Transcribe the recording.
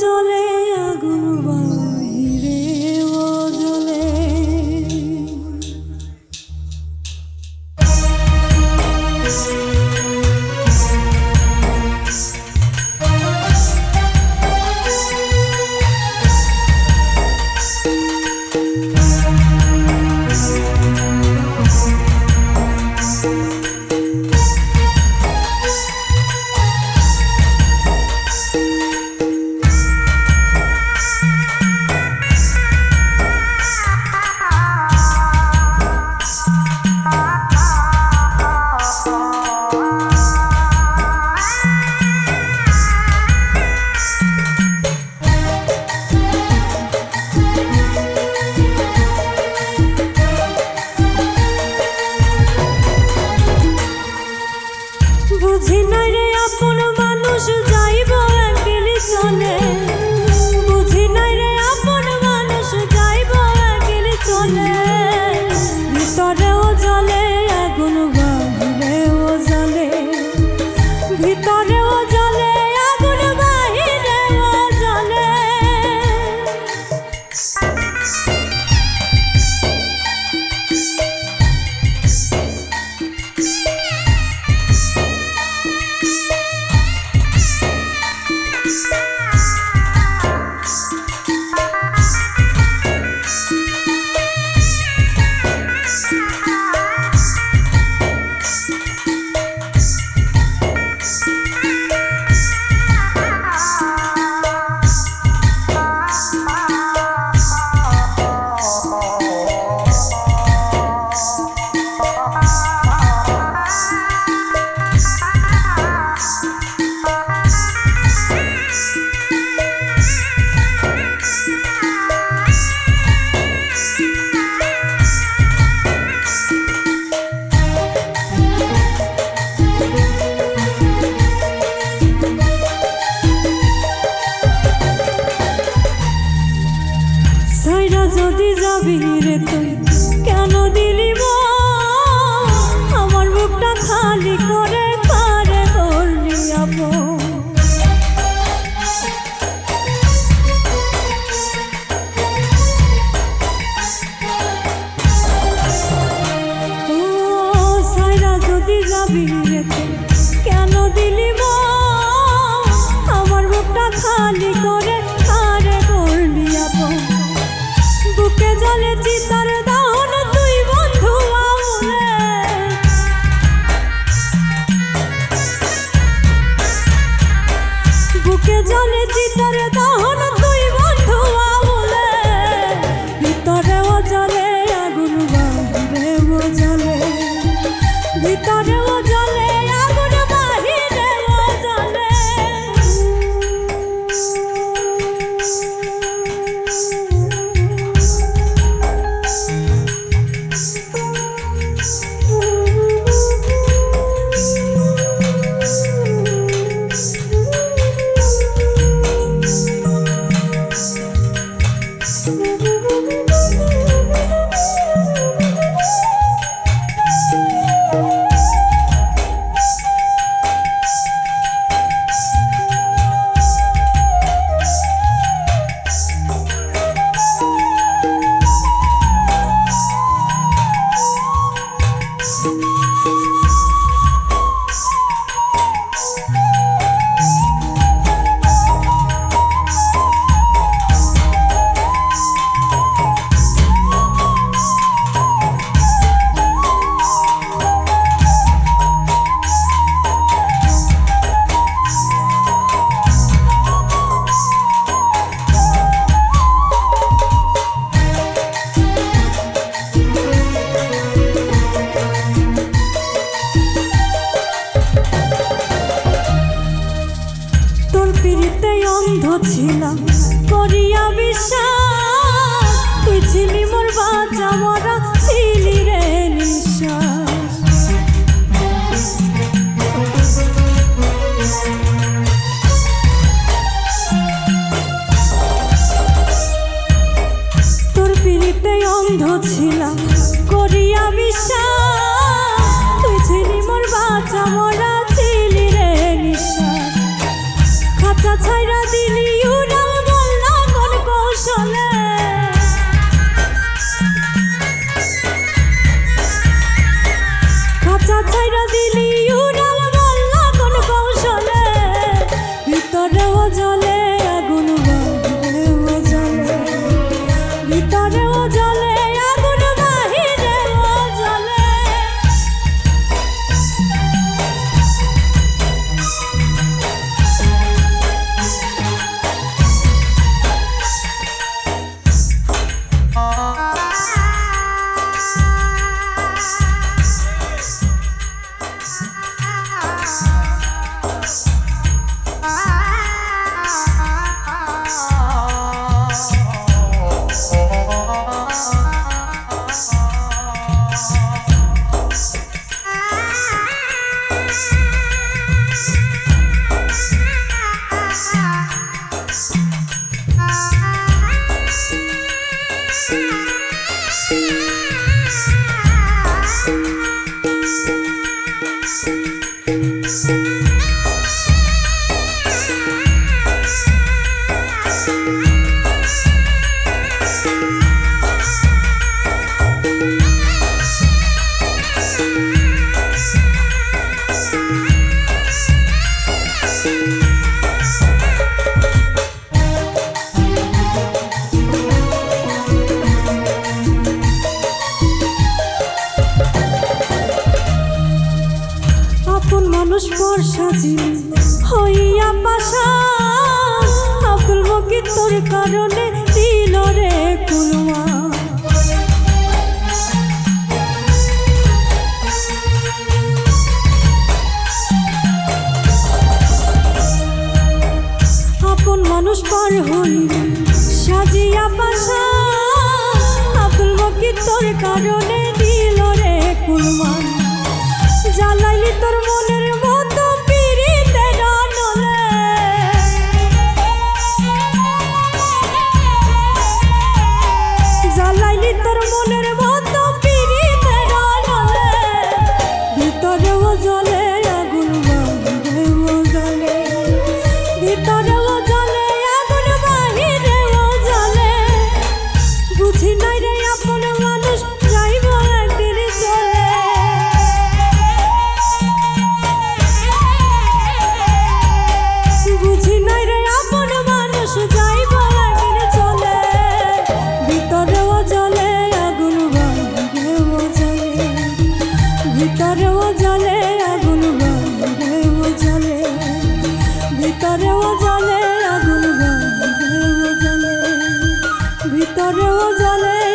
জ্বলে আগুন বা সাইরা যদি যাবি রে তুই কেন দিলি 嫁给我就 সাজিল হইয়া পাশা। আব্দুল মকির তোর কারণে দিল রে কুলমা আপন মানুষ পার হইল সাজিয়া পাশা। আব্দুল মকির তোর কারণে দিল রে কুলমান অন্তরেও জলে।